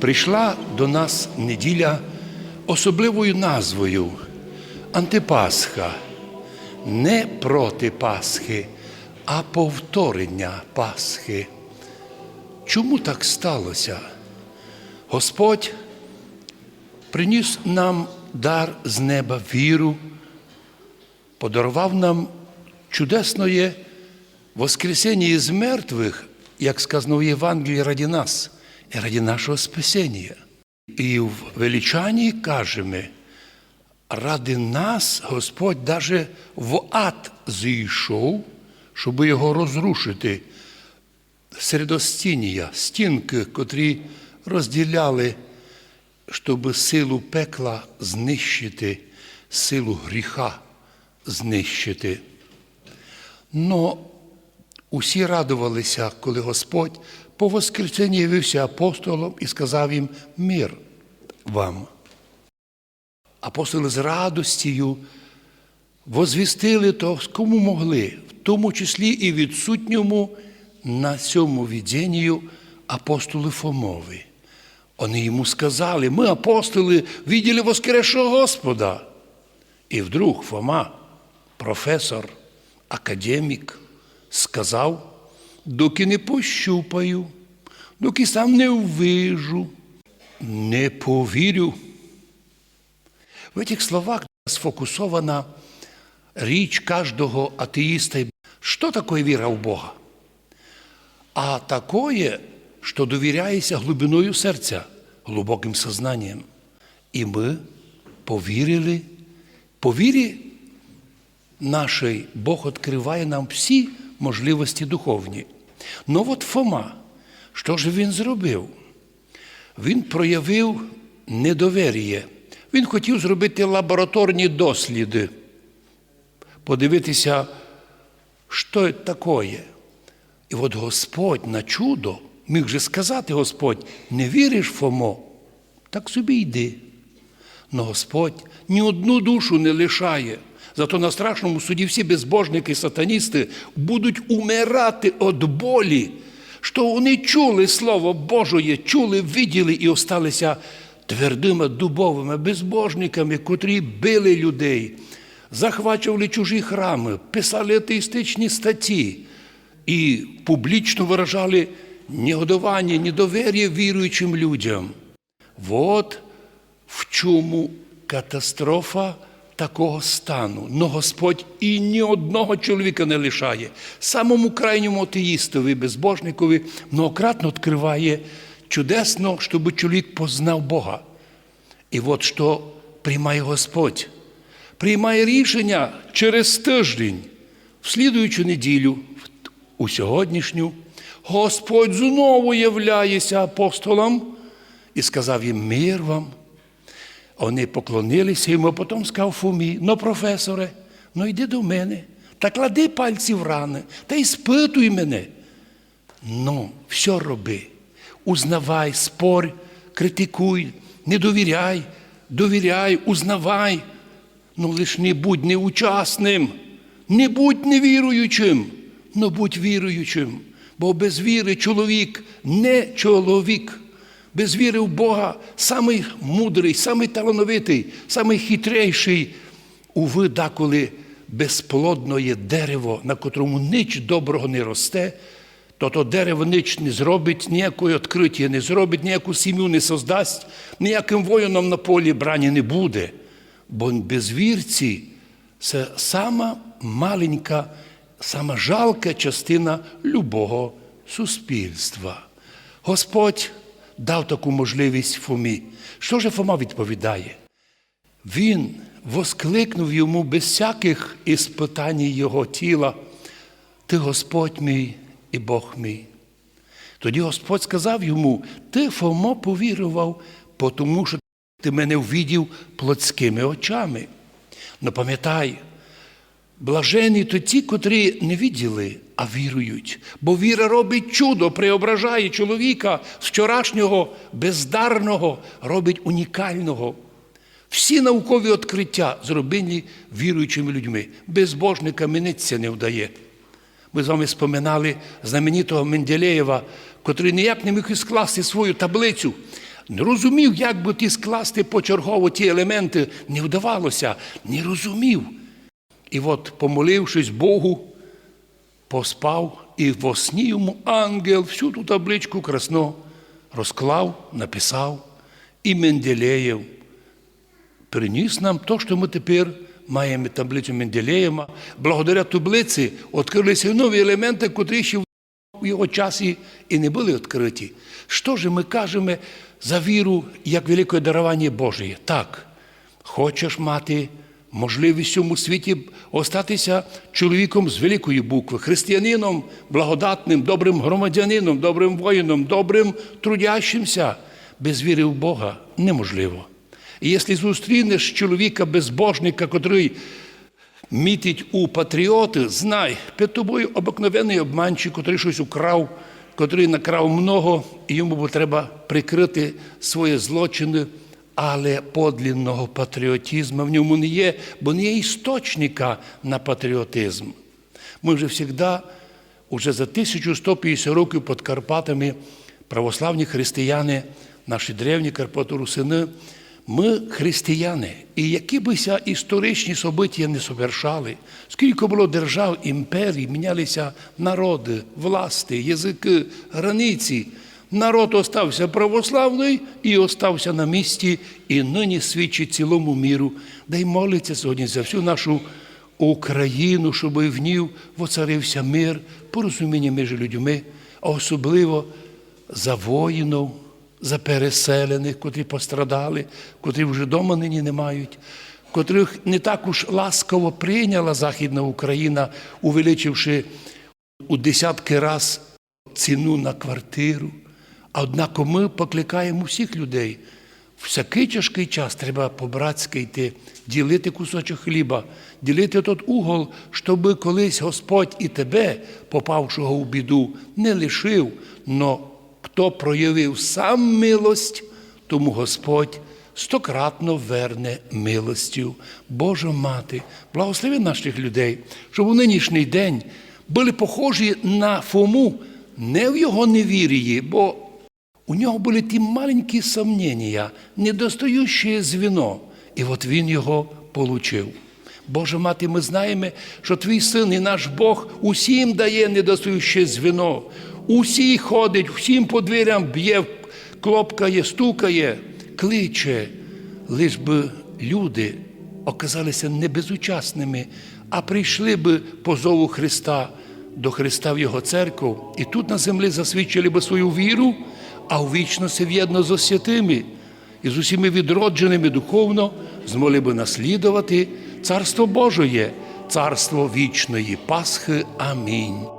Прийшла до нас неділя особливою назвою Антипасха. Не проти Пасхи, а повторення Пасхи. Чому так сталося? Господь приніс нам дар з неба віру, подарував нам чудесне Воскресіння із мертвих, як сказано в Євангелії, раді нас і раді нашого спасіння. І в величанні кажемо, ради нас Господь даже в ад зійшов, щоб його розрушити. Середостіння, стінки, котрі розділяли, щоб силу пекла знищити, силу гріха знищити. Но усі радувалися, коли Господь по Воскресенні явився апостолом і сказав їм мир вам. Апостоли з радостю возвістили то, кому могли, в тому числі і відсутньому на цьому віддінню апостолу Фомови. Вони йому сказали, ми, апостоли, виділи воскресшого Господа. І вдруг Фома, професор, академік, сказав, доки не пощупаю, доки сам не увижу, не повірю. В этих словах сфокусована річ кожного атеїста. Що таке віра в Бога? А такое, що довіряється глибиною серця, глибоким сознанием. І ми повірили, по вірі нашій Бог відкриває нам всі можливості духовні. Ну от Фома, що ж він зробив? Він проявив недовір'я. Він хотів зробити лабораторні досліди, подивитися, що це таке. І от Господь на чудо міг же сказати Господь, не віриш, Фомо, так собі йди. Но Господь ні одну душу не лишає. Зато на страшному суді всі безбожники, сатаністи будуть умирати від болі, що вони чули Слово Божоє, чули, виділи і осталися твердими дубовими безбожниками, котрі били людей, захвачували чужі храми, писали атеїстичні статті і публічно виражали негодування, недовір'я віруючим людям. От в чому катастрофа такого стану. Но Господь і ні одного чоловіка не лишає. Самому крайньому атеїстові, безбожникові многократно відкриває чудесно, щоб чоловік познав Бога. І от що приймає Господь. Приймає рішення через тиждень, в слідуючу неділю, у сьогоднішню, Господь знову являється апостолам і сказав їм мир вам. Вони поклонилися йому, а потім сказав Фомі, ну, професоре, ну йди до мене, та клади пальці в рани, та й спитуй мене. Ну, все роби. Узнавай, спорь, критикуй, не довіряй, довіряй, узнавай. Ну, лиш не будь неучасним, не будь невіруючим, но будь віруючим. Бо без віри чоловік не чоловік. Без віри в Бога самий мудрий, самий талановитий, самий хитрейший, уви, деколи безплодно є дерево, на котрому ніч доброго не росте, то то дерево ніч не зробить, ніякої відкриття не зробить, ніяку сім'ю не создасть, ніяким воїном на полі брані не буде. Бо безвірці це сама маленька, сама жалка частина любого суспільства. Господь дав таку можливість Фомі. Що ж Фома відповідає? Він воскликнув йому без всяких іспитань його тіла. Ти Господь мій і Бог мій. Тоді Господь сказав йому: Ти, Фомо, повірував, тому що ти мене ввідів плотськими очами. Но пам'ятай, Блажені то ті, котрі не відділи, а вірують. Бо віра робить чудо, преображає чоловіка вчорашнього бездарного, робить унікального. Всі наукові відкриття зроблені віруючими людьми. Безбожниками ниць це не вдає. Ми з вами споминали знаменитого Менделєєва, котрий ніяк не міг скласти свою таблицю. Не розумів, як би ті скласти почергово ті елементи. Не вдавалося, не розумів. І от, помолившись Богу, поспав, і во сні йому ангел всю ту табличку красно розклав, написав, і Менделеєв приніс нам то, що ми тепер маємо таблицю Менделеєва. Благодаря таблиці відкрилися нові елементи, котрі ще в його часі і не були відкриті. Що ж ми кажемо за віру як велике дарування Божє? Так, хочеш мати можливість в цьому світі остатися чоловіком з великої букви, християнином, благодатним, добрим громадянином, добрим воїном, добрим трудящимся. Без віри в Бога неможливо. І якщо зустрінеш чоловіка безбожника, котрий мітить у патріоти, знай, перед тобою обикновений обманщик, котрий щось украв, котрий накрав много, і йому треба прикрити свої злочини, але подлінного патріотизму в ньому не є, бо не є істочника на патріотизм. Ми вже завжди, уже за 1150 років під Карпатами, православні християни, наші древні Карпаторусини, ми християни, і які бися історичні события не совершали, скільки було держав, імперій, мінялися народи, власти, язики, границі. Народ остався православний і остався на місці, і нині свідчить цілому міру, да й молиться сьогодні за всю нашу Україну, щоб в ній воцарився мир, порозуміння між людьми, а особливо за воїнів, за переселених, котрі пострадали, котрі вже дома нині не мають, котрих не так уж ласково прийняла Західна Україна, увеличивши у десятки раз ціну на квартиру. Однак ми покликаємо всіх людей. Всякий тяжкий час треба по-братськи йти, ділити кусочок хліба, ділити тот угол, щоби колись Господь і тебе, попавшого в біду, не лишив, но хто проявив сам милость, тому Господь стократно верне милостю. Божа мати, благослови наших людей, щоб у нинішній день були похожі на Фому не в його невірії, бо у нього були ті маленькі сомнення, недостаюче звіно, і от він його получив. Боже мати, ми знаємо, що твій син і наш Бог усім дає недостаюче звіно. Усі ходить, всім по дверям б'є, клопкає, стукає, кличе, лиш би люди оказалися не безучасними, а прийшли би по зову Христа до Христа в Його церкву, і тут на землі засвідчили би свою віру, а у вічності в'єдно з освятими і з усіми відродженими духовно змогли би наслідувати Царство Божоє, Царство вічної Пасхи. Амінь.